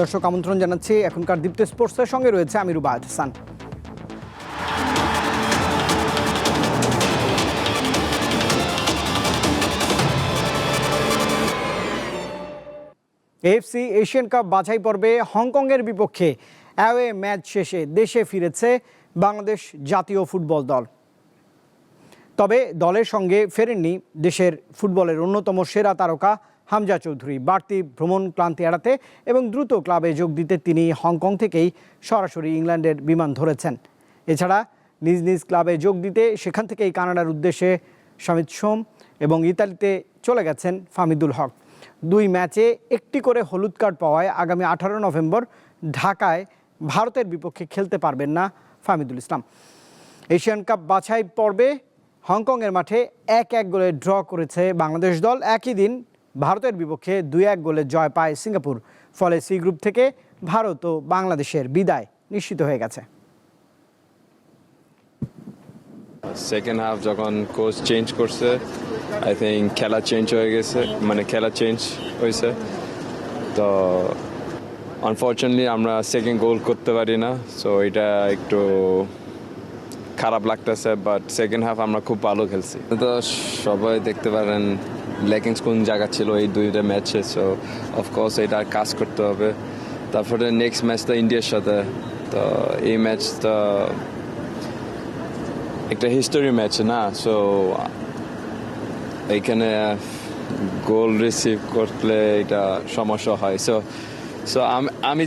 দর্শক আমন্ত্রণ জানাচ্ছি। এখনকার দীপ্ত স্পোর্টসের সঙ্গে রয়েছে আমি Rubayat Hasan. AFC Asian cup বাছাই পর্বে হংকংয়ের বিপক্ষে অ্যাওয়ে ম্যাচ শেষে দেশে ফিরেছে বাংলাদেশ জাতীয় ফুটবল দল। তবে দলের সঙ্গে ফেরেননি দেশের ফুটবলের অন্যতম সেরা তারকা হামজা চৌধুরী। বাড়তি ভ্রমণ ক্লান্তি এড়াতে এবং দ্রুত ক্লাবে যোগ দিতে তিনি হংকং থেকেই সরাসরি ইংল্যান্ডের বিমান ধরেছেন। এছাড়া নিজ নিজ ক্লাবে যোগ দিতে সেখান থেকেই কানাডার উদ্দেশ্যে সমিত সোম এবং ইতালিতে চলে গেছেন ফামিদুল হক। দুই ম্যাচে একটি করে হলুদ কার্ড পাওয়ায় আগামী আঠারো নভেম্বর ঢাকায় ভারতের বিপক্ষে খেলতে পারবেন না ফামিদুল ইসলাম। এশিয়ান কাপ বাছাই পর্বে হংকংয়ের মাঠে এক এক গোলে ড্র করেছে বাংলাদেশ দল। একই দিন ভারতের বিপক্ষে দুই এক গোলে জয় পায় সিঙ্গাপুর। ফলে সি গ্রুপ থেকে ভারত ও বাংলাদেশের বিদায় নিশ্চিত হয়ে গেছে। সেকেন্ড হাফ যখন কোচ চেঞ্জ করছে আই থিঙ্ক খেলা চেঞ্জ হয়ে গেছে মানে খেলা চেঞ্জ হয়েছে। তো আনফর্চুনেটলি আমরা সেকেন্ড গোল করতে পারি না সো এটা একটু খারাপ লাগতেছে বাট সেকেন্ড হাফ আমরা খুব ভালো খেলছি। তো সবাই দেখতে পারেন লেকিংস কোন জায়গা ছিল, এই দুইটা ম্যাচে সো অফকোর্স এটা কাজ করতে হবে। তারপরে নেক্সট ম্যাচটা ইন্ডিয়ার সাথে, তো এই ম্যাচটা একটা হিস্টোরি ম্যাচ না সো এইখানে গোল রিসিভ করলে এটা সমস্যা হয়। সো সো আমি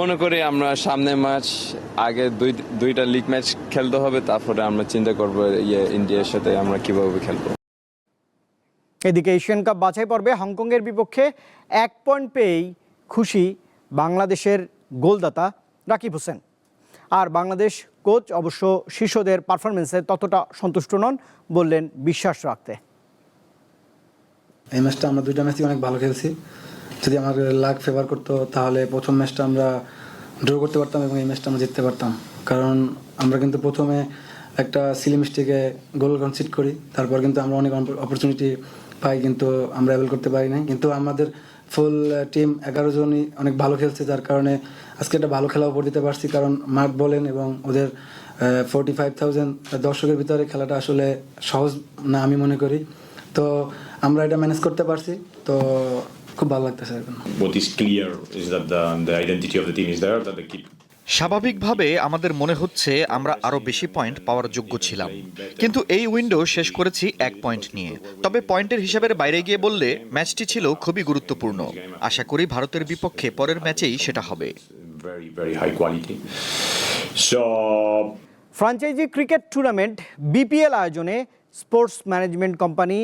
মনে করি আমরা সামনে ম্যাচ আগে দুই, দুইটা লিগ ম্যাচ খেলতে হবে, তারপরে আমরা চিন্তা করব ইয়ে ইন্ডিয়ার সাথে আমরা কীভাবে খেলব। এদিকে এশিয়ান কাপ বাছাই পর্বে হংকংয়ের বিপক্ষে এক পয়েন্ট পেয়েই খুশি বাংলাদেশের গোলদাতা রাকিব হোসেন। আর বাংলাদেশ কোচ অবশ্য শিশুদের পারফরমেন্সে ততটা সন্তুষ্ট নন বললেন বিশ্বাস রাখতে। এই ম্যাচটা আমরা দুইটা ম্যাচই অনেক ভালো খেলছি। যদি আমার লাক ফেভার করতো, তাহলে প্রথম ম্যাচটা আমরা ড্র করতে পারতাম এবং এই ম্যাচটা আমরা জিততে পারতাম। কারণ আমরা কিন্তু প্রথমে একটা সিলি মিস্টেকে গোল কনসিড করি, তারপর কিন্তু আমরা অনেক অপরচুনিটি পাই, কিন্তু আমরা অ্যাভেল করতে পারি নাই। কিন্তু আমাদের ফুল টিম এগারো জনই অনেক ভালো খেলছে, যার কারণে আজকে একটা ভালো খেলা উপর দিতে পারছি। কারণ মাঠ বলেন এবং ওদের ফোরটি ফাইভ থাউজেন্ড দর্শকের ভিতরে খেলাটা আসলে সহজ না আমি মনে করি। তো আমরা এটা ম্যানেজ করতে পারছি। তো খুব ভালো লাগতেছে এখন। What is স্বাভাবিকভাবে আমাদের মনে হচ্ছে আমরা আরও বেশি পয়েন্ট পাওয়ার যোগ্য ছিলাম। কিন্তু এই উইন্ডো শেষ করেছি এক পয়েন্ট নিয়ে। তবে পয়েন্টের হিসাবের বাইরে গিয়ে বললে ম্যাচটি ছিল খুবই গুরুত্বপূর্ণ। আশা করি ভারতের বিপক্ষে পরের ম্যাচেই সেটা হবে. ফ্রাঞ্চাইজি ক্রিকেট টুর্নামেন্ট বিপিএল আয়োজনে স্পোর্টস ম্যানেজমেন্ট কোম্পানি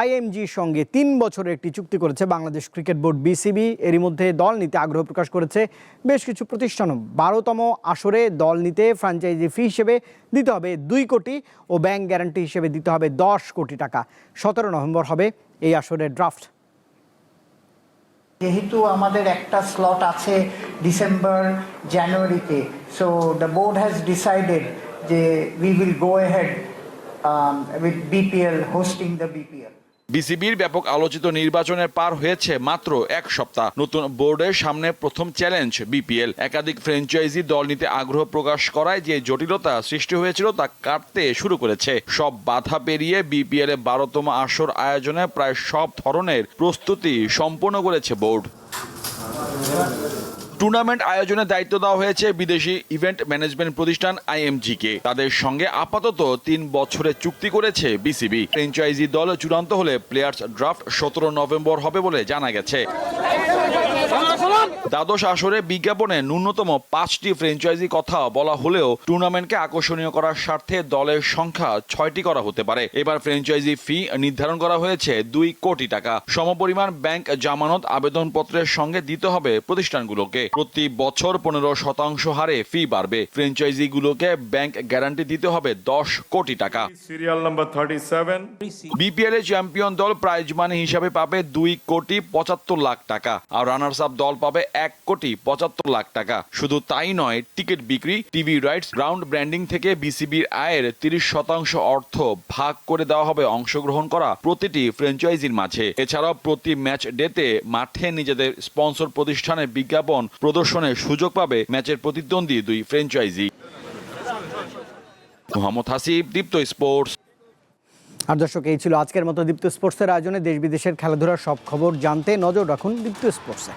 আইএমজির সঙ্গে তিন বছরের একটি চুক্তি করেছে বাংলাদেশ ক্রিকেট বোর্ড বিসিবি। এরই মধ্যে দল নিতে আগ্রহ প্রকাশ করেছে। বেশ কিছু প্রতিষ্ঠানও বারোতম আসরে দল নিতে ফ্রাঞ্চাইজি ফি হিসেবে দিতে হবে দুই কোটি ও ব্যাংক গ্যারান্টি হিসেবে দিতে হবে দশ কোটি টাকা। সতেরো নভেম্বর হবে এই আসরের ড্রাফট। যেহেতু আমাদের একটা স্লট আছে ডিসেম্বর, জানুয়ারিতে so the board has decided যে we will go ahead with BPL hosting the BPL বিসিবির ব্যাপক আলোচিত নির্বাচনের পার হয়েছে মাত্র এক সপ্তাহ। নতুন বোর্ডের সামনে প্রথম চ্যালেঞ্জ বিপিএল একাধিক ফ্র্যাঞ্চাইজি দল নিতে আগ্রহ প্রকাশ করায় যে জটিলতা সৃষ্টি হয়েছিল তা কাটতে শুরু করেছে। সব বাধা পেরিয়ে বিপিএল এ বারোতম আসর আয়োজনে প্রায় সব ধরনের প্রস্তুতি সম্পন্ন করেছে বোর্ড। টুর্নামেন্ট আয়োজনের দায়িত্ব দেওয়া হয়েছে বিদেশি ইভেন্ট ম্যানেজমেন্ট প্রতিষ্ঠান আইএমজি কে তাদের সঙ্গে আপাতত তিন বছরের চুক্তি করেছে বিসিবি। ফ্র্যাঞ্চাইজি দল চূড়ান্ত হলে প্লেয়ার্স ড্রাফট সতেরো নভেম্বর হবে বলে জানা গেছে। দ্বাদশ আসরে বিজ্ঞাপনে ন্যূনতম পাঁচটি ফ্র্যাঞ্চাইজি কথা বলা হলেও টুর্নামেন্টকে আকর্ষণীয় করার স্বার্থে দলের সংখ্যা ছয়টি করা হতে পারে। এবার ফ্র্যাঞ্চাইজি ফি নির্ধারণ করা হয়েছে দুই কোটি টাকা। সমপরিমাণ ব্যাংক জামানত আবেদনপত্রের সঙ্গে দিতে হবে প্রতিষ্ঠানগুলোকে। প্রতি বছর পনেরো শতাংশ হারে ফি বাড়বে। ফ্র্যাঞ্চাইজিগুলোকে ব্যাংক গ্যারান্টি দিতে হবে দশ কোটি টাকা। Serial number 37. বিপিএল এ চ্যাম্পিয়ন দল প্রাইজ মানি হিসাবে পাবে দুই কোটি পঁচাত্তর লাখ টাকা। আর রানার্স আপ দল পাবে হবে এক কোটি পঁচাত্তর লাখ টাকা। শুধু তাই নয়, টিকিট বিক্রি, টিভি রাইটস, গ্রাউন্ড ব্র্যান্ডিং থেকে বিসিবির আয়ের তিরিশ শতাংশ অর্থ ভাগ করে দেওয়া হবে অংশগ্রহণ করা প্রতিটি ফ্র্যাঞ্চাইজির মাঝে। এছাড়াও প্রতি ম্যাচ ডেতে মাঠে নিজেদের স্পন্সর প্রতিষ্ঠানের বিজ্ঞাপন প্রদর্শনের সুযোগ পাবে ম্যাচের প্রতিদ্বন্দ্বী দুই ফ্র্যাঞ্চাইজি। মোহাম্মদ হাসিব, দীপ্ত স্পোর্টস। আর দর্শক, এই ছিল আজকের মতো দীপ্ত স্পোর্টসের আয়োজনে দেশ বিদেশের খেলাধুলার সব খবর জানতে নজর রাখুন দীপ্ত স্পোর্টসে।